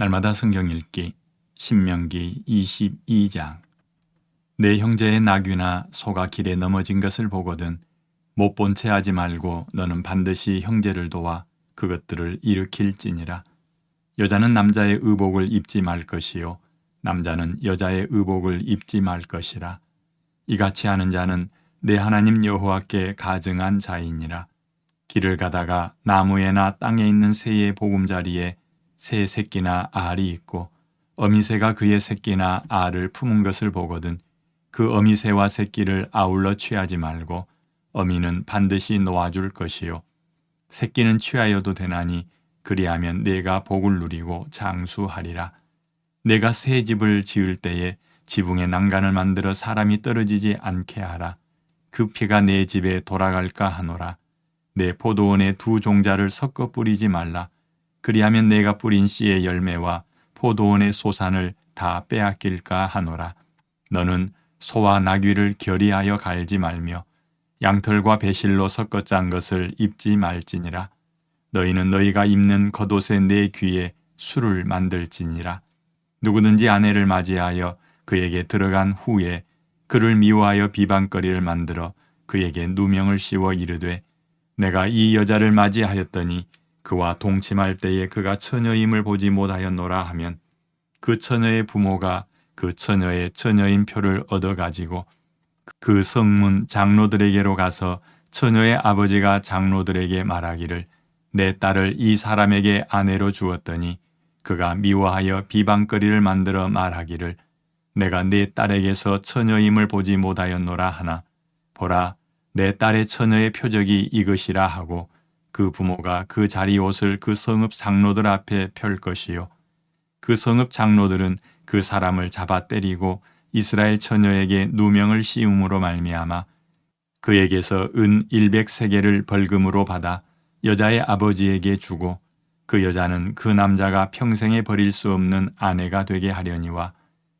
날마다 성경 읽기 신명기 22장. 내 형제의 나귀나 소가 길에 넘어진 것을 보거든 못 본 채 하지 말고 너는 반드시 형제를 도와 그것들을 일으킬지니라. 여자는 남자의 의복을 입지 말 것이요 남자는 여자의 의복을 입지 말 것이라. 이같이 하는 자는 내 하나님 여호와께 가증한 자이니라. 길을 가다가 나무에나 땅에 있는 새의 보금자리에 새 새끼나 알이 있고 어미새가 그의 새끼나 알을 품은 것을 보거든 그 어미새와 새끼를 아울러 취하지 말고 어미는 반드시 놓아줄 것이요. 새끼는 취하여도 되나니 그리하면 내가 복을 누리고 장수하리라. 내가 새 집을 지을 때에 지붕에 난간을 만들어 사람이 떨어지지 않게 하라. 그 피가 내 집에 돌아갈까 하노라. 내 포도원에 두 종자를 섞어 뿌리지 말라 그리하면 내가 뿌린 씨의 열매와 포도원의 소산을 다 빼앗길까 하노라. 너는 소와 나귀를 결의하여 갈지 말며 양털과 배실로 섞어 짠 것을 입지 말지니라. 너희는 너희가 입는 겉옷의 내 귀에 술을 만들지니라. 누구든지 아내를 맞이하여 그에게 들어간 후에 그를 미워하여 비방거리를 만들어 그에게 누명을 씌워 이르되 내가 이 여자를 맞이하였더니 그와 동침할 때에 그가 처녀임을 보지 못하였노라 하면 그 처녀의 부모가 그 처녀의 처녀인 표를 얻어 가지고 그 성문 장로들에게로 가서 처녀의 아버지가 장로들에게 말하기를 내 딸을 이 사람에게 아내로 주었더니 그가 미워하여 비방거리를 만들어 말하기를 내가 내 딸에게서 처녀임을 보지 못하였노라 하나 보라 내 딸의 처녀의 표적이 이것이라 하고 그 부모가 그 자리 옷을 그 성읍 장로들 앞에 펼 것이요. 그 성읍 장로들은 그 사람을 잡아 때리고 이스라엘 처녀에게 누명을 씌움으로 말미암아 그에게서 은 100세계를 벌금으로 받아 여자의 아버지에게 주고 그 여자는 그 남자가 평생에 버릴 수 없는 아내가 되게 하려니와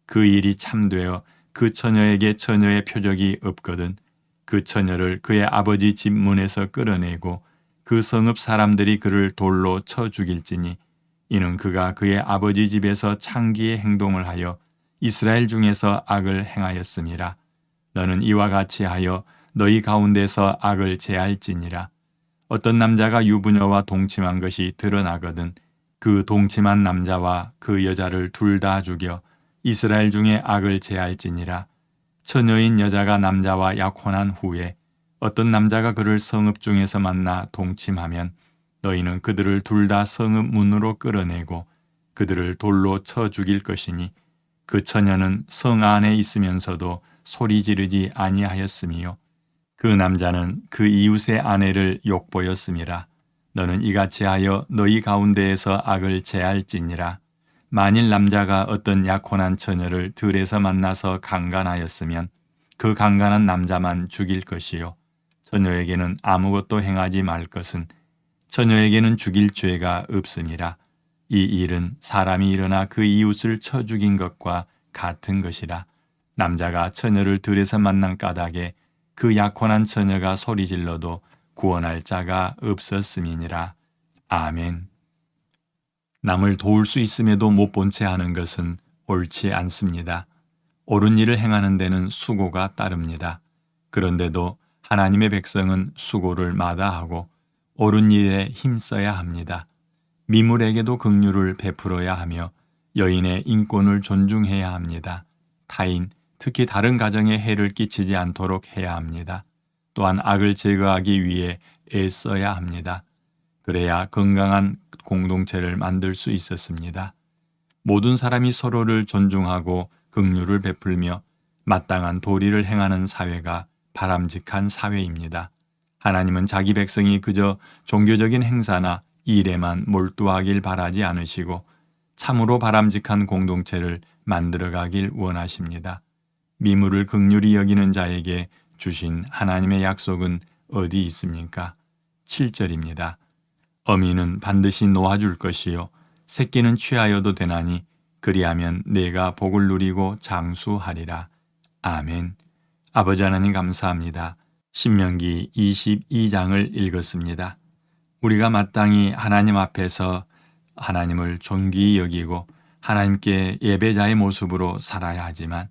그 일이 참되어 그 처녀에게 처녀의 표적이 없거든 그 처녀를 그의 아버지 집 문에서 끌어내고 그 성읍 사람들이 그를 돌로 쳐 죽일지니 이는 그가 그의 아버지 집에서 창기의 행동을 하여 이스라엘 중에서 악을 행하였음이라. 너는 이와 같이 하여 너희 가운데서 악을 제할지니라. 어떤 남자가 유부녀와 동침한 것이 드러나거든 그 동침한 남자와 그 여자를 둘 다 죽여 이스라엘 중에 악을 제할지니라. 처녀인 여자가 남자와 약혼한 후에 어떤 남자가 그를 성읍 중에서 만나 동침하면 너희는 그들을 둘 다 성읍 문으로 끌어내고 그들을 돌로 쳐 죽일 것이니 그 처녀는 성 안에 있으면서도 소리 지르지 아니하였음이요. 그 남자는 그 이웃의 아내를 욕보였음이라. 너는 이같이 하여 너희 가운데에서 악을 제할지니라. 만일 남자가 어떤 약혼한 처녀를 들에서 만나서 강간하였으면 그 강간한 남자만 죽일 것이요 처녀에게는 아무것도 행하지 말 것은 처녀에게는 죽일 죄가 없으니라. 이 일은 사람이 일어나 그 이웃을 쳐 죽인 것과 같은 것이라. 남자가 처녀를 들에서 만난 까닭에 그 약혼한 처녀가 소리질러도 구원할 자가 없었음이니라. 아멘. 남을 도울 수 있음에도 못 본 채 하는 것은 옳지 않습니다. 옳은 일을 행하는 데는 수고가 따릅니다. 그런데도 하나님의 백성은 수고를 마다하고 옳은 일에 힘써야 합니다. 미물에게도 긍휼을 베풀어야 하며 여인의 인권을 존중해야 합니다. 타인, 특히 다른 가정에 해를 끼치지 않도록 해야 합니다. 또한 악을 제거하기 위해 애써야 합니다. 그래야 건강한 공동체를 만들 수 있었습니다. 모든 사람이 서로를 존중하고 긍휼을 베풀며 마땅한 도리를 행하는 사회가 바람직한 사회입니다. 하나님은 자기 백성이 그저 종교적인 행사나 일에만 몰두하길 바라지 않으시고 참으로 바람직한 공동체를 만들어가길 원하십니다. 미물을 극률이 여기는 자에게 주신 하나님의 약속은 어디 있습니까? 7절입니다. 어미는 반드시 놓아줄 것이요 새끼는 취하여도 되나니 그리하면 내가 복을 누리고 장수하리라. 아멘. 아버지 하나님 감사합니다. 신명기 22장을 읽었습니다. 우리가 마땅히 하나님 앞에서 하나님을 존귀히 여기고 하나님께 예배자의 모습으로 살아야 하지만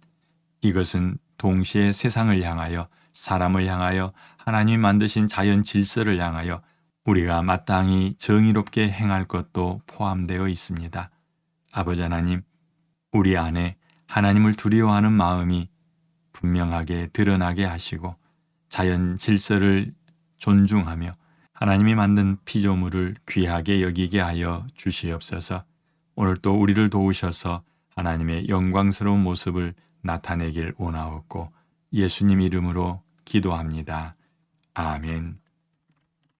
이것은 동시에 세상을 향하여 사람을 향하여 하나님이 만드신 자연 질서를 향하여 우리가 마땅히 정의롭게 행할 것도 포함되어 있습니다. 아버지 하나님, 우리 안에 하나님을 두려워하는 마음이 분명하게 드러나게 하시고 자연 질서를 존중하며 하나님이 만든 피조물을 귀하게 여기게 하여 주시옵소서. 오늘 또 우리를 도우셔서 하나님의 영광스러운 모습을 나타내길 원하옵고 예수님 이름으로 기도합니다. 아멘.